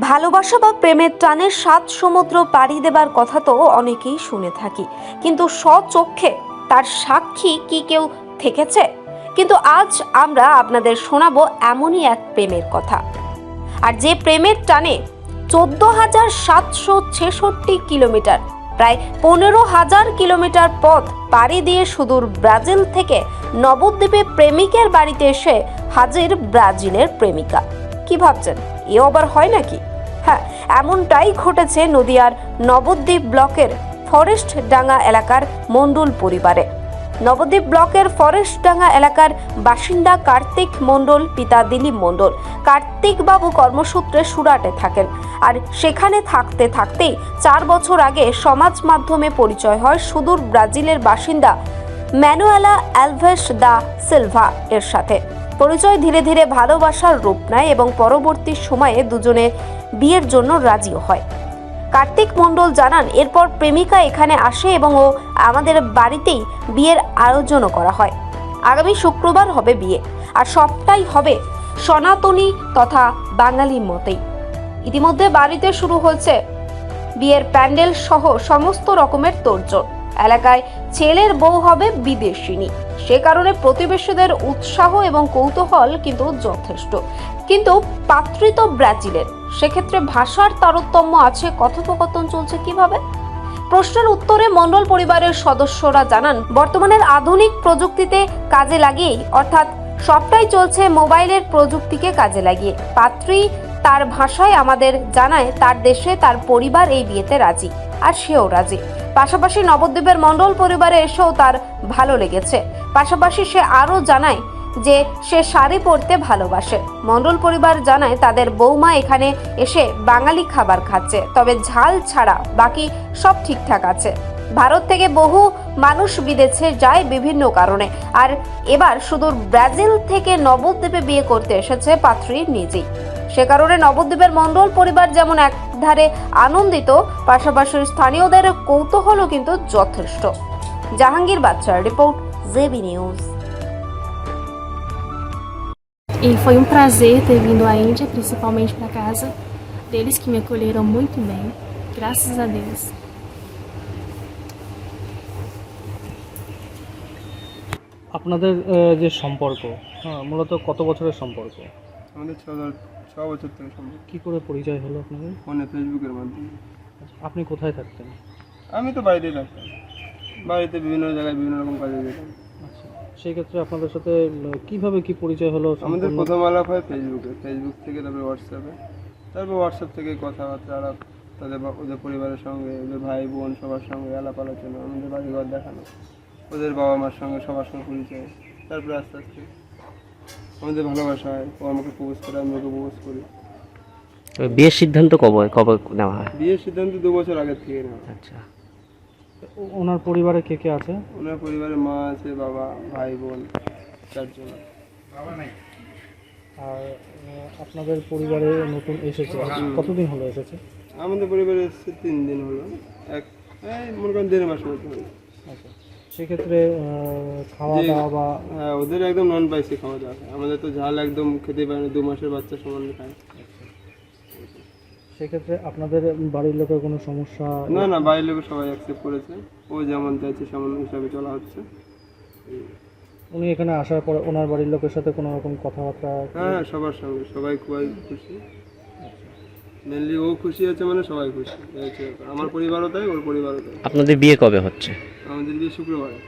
ভালোবাসা বা প্রেমের টানে সাত সমুদ্র পাড়ি দেবার কথা তো অনেকেই শুনে থাকি। কিন্তু স্বচক্ষে তার সাক্ষী কি কেউ থেকেছে? কিন্তু আজ আমরা আপনাদের শোনাবো এমনই এক প্রেমের কথা। আর যে প্রেমের টানে চোদ্দ হাজার সাতশো ছেষট্টি কিলোমিটার, প্রায় পনেরো হাজার কিলোমিটার পথ পাড়ি দিয়ে সুদূর ব্রাজিল থেকে নবদ্বীপে প্রেমিকের বাড়িতে এসে হাজির ব্রাজিলের প্রেমিকা। কি ভাবছেন? এ আবার হয় নাকি? হ্যাঁ এমনটাই ঘটেছে নদিয়ার নবদ্বীপ ব্লকের ফরেস্ট ডাঙ্গা এলাকার মণ্ডল পরিবারে। নবদ্বীপ ব্লকের ফরেস্ট ডাঙ্গা এলাকার বাসিন্দা কার্তিক মণ্ডল, পিতা দিলীপ মণ্ডল। কার্তিক বাবু কর্মসূত্রে সুরাটে থাকেন আর সেখানে থাকতে থাকতেই চার বছর আগে সমাজ মাধ্যমে পরিচয় হয় সুদূর ব্রাজিলের বাসিন্দা ম্যানুয়েলা অ্যালভেস দা সিলভা এর সাথে। পরিচয় ধীরে ধীরে ভালোবাসার রূপ নেয় এবং পরবর্তী সময়ে দুজনে বিয়ের জন্য রাজিও হয়। কার্তিক মণ্ডল জানান, এরপর প্রেমিকা এখানে আসে এবং ও আমাদের বাড়িতেই বিয়ের আয়োজনও করা হয়। আগামী শুক্রবার হবে বিয়ে। আর সবটাই হবে সনাতনী তথা বাঙালির মতেই। ইতিমধ্যে বাড়িতে শুরু হয়েছে বিয়ের প্যান্ডেল সহ সমস্ত রকমের তোড়জোড়। এলাকায় ছেলের বউ হবে বিদেশিনী। সে কারণে প্রতিবেশীদের উৎসাহ এবং কৌতূহল কিন্তু যথেষ্ট। কিন্তু পাত্রী তো ব্রাজিলের, সেক্ষেত্রে ভাষার তারতম্য আছে, কথোপকথন চলছে কীভাবে? প্রশ্নের উত্তরে মণ্ডল পরিবারের সদস্যরা জানান, বর্তমানের আধুনিক প্রযুক্তিতে কাজে লাগিয়েই, অর্থাৎ সবটাই চলছে মোবাইলের প্রযুক্তিকে কাজে লাগিয়ে। পাত্রী তার ভাষায় আমাদের জানায়, তার দেশে তার পরিবার এই বিয়েতে রাজি। আর সেও রাজি। পাশাপাশি নবদ্বীপের মণ্ডল পরিবারে এসেও তার ভালো লেগেছে। পাশাপাশি সে আরও জানায় যে সে শাড়ি পরতে ভালোবাসে। মণ্ডল পরিবার জানায় তাদের বৌমা এখানে এসে বাঙালি খাবার খাচ্ছে, তবে ঝাল ছাড়া বাকি সব ঠিকঠাক আছে। ভারত থেকে বহু মানুষ বিদেশে যায় বিভিন্ন কারণে আর এবার সুদূর ব্রাজিল থেকে নবদ্বীপে বিয়ে করতে এসেছে পাত্রী নিজেই সে কারণে নবদ্বীপের মণ্ডল পরিবার যেমন একধারে আনন্দিত পাশাপাশি স্থানীয়দের কৌতূহলও কিন্তু যথেষ্ট জাহাঙ্গীর বাচ্চার report JB news E foi um prazer ter vindo à Índia, principalmente para casa deles que me acolheram muito bem. Graças a Deus. আপনাদের যে সম্পর্ক হ্যাঁ মূলত কত বছরের সম্পর্ক? আমাদের ছ ছ বছর থেকে সম্ভব কী করে পরিচয় হলো আপনাদের? ফোনে ফেসবুকের মাধ্যমে। আচ্ছা, আপনি কোথায় থাকতেন? আমি তো বাইরেই থাকতাম। বাড়িতে বিভিন্ন জায়গায় বিভিন্ন রকম কাজে যেতাম। আচ্ছা সেই ক্ষেত্রে আপনাদের সাথে কীভাবে কি পরিচয় হলো? আমাদের? প্রথম আলাপ হয় ফেসবুকে। ফেসবুক থেকে তারপরে হোয়াটসঅ্যাপে তারপর হোয়াটসঅ্যাপ থেকে কথাবার্তা আলাপ তাদের ওদের পরিবারের সঙ্গে ওদের ভাই বোন সবার সঙ্গে আলাপ আলোচনা আমাদের বাড়িঘর দেখানো। ওদের বাবা মার সঙ্গে সবার সঙ্গে পরিচয়। তারপরে আস্তে আস্তে আমাদের ভালোবাসা হয় ও আমাকে প্রপোজ করে আমি ওকে প্রপোজ করি। বিয়ের সিদ্ধান্ত কবে কবে নেওয়া হয়? বিয়ের সিদ্ধান্ত দু বছর আগের থেকে নেওয়া। আচ্ছা। ও- ওনার পরিবারে কে কে আছে? ওনার পরিবারে মা আছে বাবা ভাই বোন চারজন। আছে। আর আপনাদের পরিবারে নতুন এসেছে। কতদিন হলো এসেছে? আমাদের পরিবারে এসেছে তিন দিন হলো। এক এই মনে করেন দেড় মাস মতো হলো আচ্ছা। সেক্ষেত্রে খাওয়া দাওয়া বা হ্যাঁ ওদের একদম নন স্পাইসি খাওয়া দাওয়া। আমাদের তো ঝাল একদম খেতে পারে না দু মাসের বাচ্চা সমান খায়। সেক্ষেত্রে আপনাদের বাড়ির লোকের কোনো সমস্যা না না বাইরের লোক সবাই অ্যাকসেপ্ট করেছে। ও যেমন চাইছে সেমন হিসাবে চলা হচ্ছে। উনি এখানে আসার পর ওনার বাড়ির লোকের সাথে কোনো রকম কথাবার্তা হ্যাঁ হ্যাঁ সবার সঙ্গে। সবাই খুবই খুশি। মেনলি ও খুশি আছে মানে সবাই খুশি। এই ব্যাপার। আমার পরিবারও তাই ওর পরিবারও তাই। আপনাদের বিয়ে কবে হচ্ছে? আমাদের বিয়ে শুক্রবারে।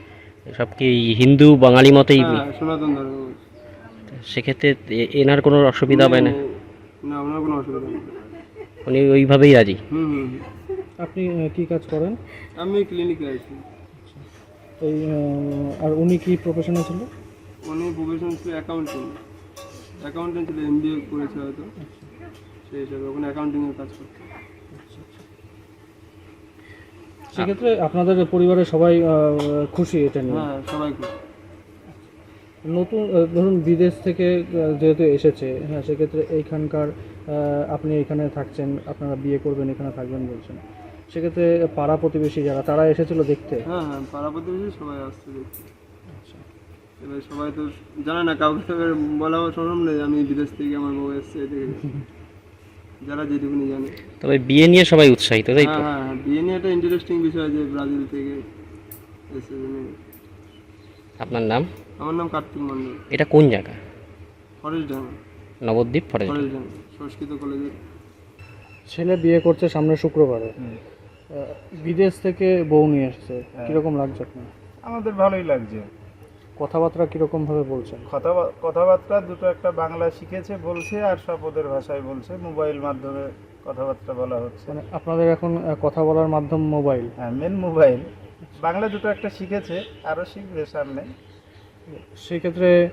সব কি হিন্দু বাঙালি মতেই? হ্যাঁ সনাতন ধর্ম সেক্ষেত্রে এ- এনার কোনো অসুবিধা হবে না? না ওনার কোনো অসুবিধা নেই উনি ওইভাবেই রাজি? হুম হুম হুম। আপনি আহ, কি কাজ করেন? আমি ক্লিনিকে আছি। এই আহ, আর উনি কি প্রফেশনে ছিল? উনি প্রফেশন ছিল অ্যাকাউন্টেন্ট অ্যাকাউন্টেন্ট ছিল এম করেছে হয়তো। সেই হিসাবে ওখানে অ্যাকাউন্টিংয়ের কাজ করতো সেক্ষেত্রে আপনাদের পরিবারের সবাই আহ, খুশি এটা নিয়ে? হ্যাঁ সবাই খুশি। নতুন আহ, ধরুন বিদেশ থেকে আহ, যেহেতু এসেছে হ্যাঁ সেক্ষেত্রে এইখানকার আহ, আপনি এখানে থাকছেন আপনারা বিয়ে করবেন এখানে থাকবেন বলছেন। সেক্ষেত্রে পাড়া প্রতিবেশী যারা তারা এসেছিল দেখতে? হ্যাঁ হ্যাঁ পাড়া প্রতিবেশী সবাই আসছে দেখতে। এবার সবাই তো জানে না কাউকে তো এবার বলা সম্ভব নেই আমি বিদেশ থেকে আমার বউ এসছে এদিকে যারা যেটুকুনি জানে। তবে বিয়ে নিয়ে সবাই উৎসাহিত তাই তো? হ্যাঁ হ্যাঁ হ্যাঁ। বিয়ে নিয়ে একটা ইন্টারেস্টিং বিষয় যে ব্রাজিল থেকে এসে আপনার নাম? আমার নাম কার্তিক মন্ডল এটা কোন জায়গা? Forest Danga. Nabadwip forest forest Danga. সংস্কৃত কলেজের। ছেলে বিয়ে করছে সামনে শুক্রবারে। আহ, বিদেশ থেকে বউ নিয়ে এসেছে। কীরকম লাগছে আপনার? আমাদের ভালোই লাগছে। কথাবার্তা কীরকম ভাবে বলছেন? কথা- কথাবার্তা দুটো একটা বাংলা শিখেছে বলছে আর সব ওদের ভাষায় বলছে। মোবাইল মাধ্যমে কথাবার্তা বলা হচ্ছে। মানে আপনাদের এখন কথা বলার মাধ্যম মোবাইল? হ্যাঁ মেন মোবাইল। বাংলা দুটো একটা শিখেছে আরও শিখবে সামনে। সেক্ষেত্রে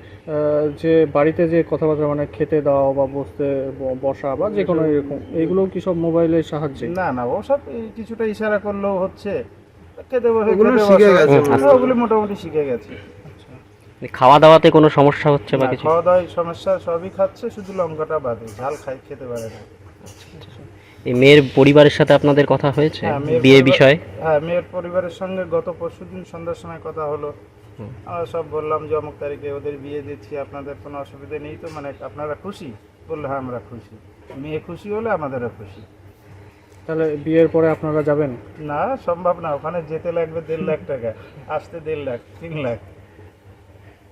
যে বাড়িতে যে কথাবার্তা মানে খেতে দেওয়া বা বসতে বসা বা যে কোনো এরকম এইগুলো কি সব মোবাইলের সাহায্যে? না না ওসব এই কিছুটা ইশারা করলেও হচ্ছে। খেতে বসে শিখে গেছে। ওগুলো মোটামুটি শিখে গেছে। খাওয়া দাওয়াতে কোনো সমস্যা হচ্ছে বা কিছু? খাওয়া দাওয়ায় সমস্যা সবই খাচ্ছে শুধু লঙ্কাটা বাদে ঝাল খাই খেতে পারে না। এই মেয়ের পরিবারের সাথে আপনাদের কথা হয়েছে? হ্যাঁ, বিয়ে বিষয়ে? হ্যাঁ মেয়ের পরিবারের সঙ্গে গত পরশুদিন সন্ধ্যার সময় কথা হলো। আমরা সব বললাম যে অমুক তারিখে ওদের বিয়ে দিচ্ছি আপনাদের কোনো অসুবিধা নেই তো মানে আপনারা খুশি? বলল হ্যাঁ আমরা খুশি। মেয়ে খুশি হলে আমাদেরও খুশি। তাহলে বিয়ের পরে আপনারা যাবেন? না সম্ভব না ওখানে যেতে লাগবে দেড় লাখ টাকা আসতে দেড় লাখ তিন লাখ।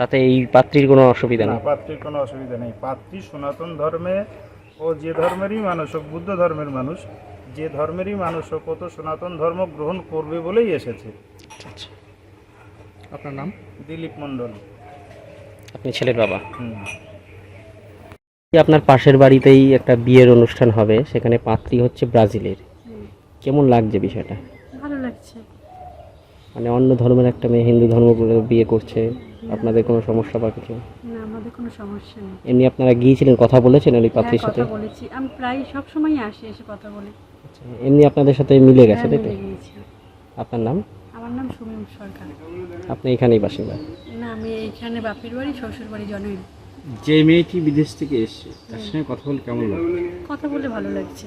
তাতে এই পাত্রীর কোনো অসুবিধা না নেই? পাত্রীর কোনো অসুবিধা নেই। পাত্রী সনাতন ধর্মে ও যে ধর্মেরই মানুষ হোক বুদ্ধ ধর্মের মানুষ যে ধর্মেরই মানুষ হোক ও তো সনাতন ধর্ম গ্রহণ করবে বলেই এসেছে। আচ্ছা আপনার নাম? দিলীপ মণ্ডল। আপনি ছেলের বাবা? হুম। এই আপনার পাশের বাড়িতেই একটা বিয়ের অনুষ্ঠান হবে? সেখানে পাত্রী হচ্ছে ব্রাজিলের। কেমন লাগছে বিষয়টা? মানে অন্য ধর্মের একটা মেয়ে হিন্দু ধর্ম বিয়ে করছে আপনাদের কোনো সমস্যা বা কিছু? না আমাদের কোনো সমস্যা নেই। এমনি আপনারা গিয়েছিলেন কথা বলেছেন ওই হ্যাঁ পাত্রীর সাথে? কথা বলেছি। আমি প্রায় সব সময় আসি এসে কথা বলি। আচ্ছা, এমনি আপনাদের সাথে মিলে গেছে হ্যাঁ, তাই তো? গিয়েছি। আপনার নাম? আমার নাম সুমিম সরকার। আপনি এখানেই বাসিন্দা? না আমি এইখানে বাপের বাড়ি শ্বশুর বাড়ি জনই যে মেয়েটি বিদেশ থেকে এসছে তার সঙ্গে কথা বলে কেমন লাগে কথা বলে ভালো লাগছে।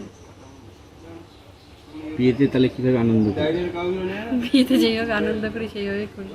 বিয়েতে তাহলে কীভাবে আনন্দ করি? বিয়েতে যেভাবে আনন্দ করি সেইভাবে করি।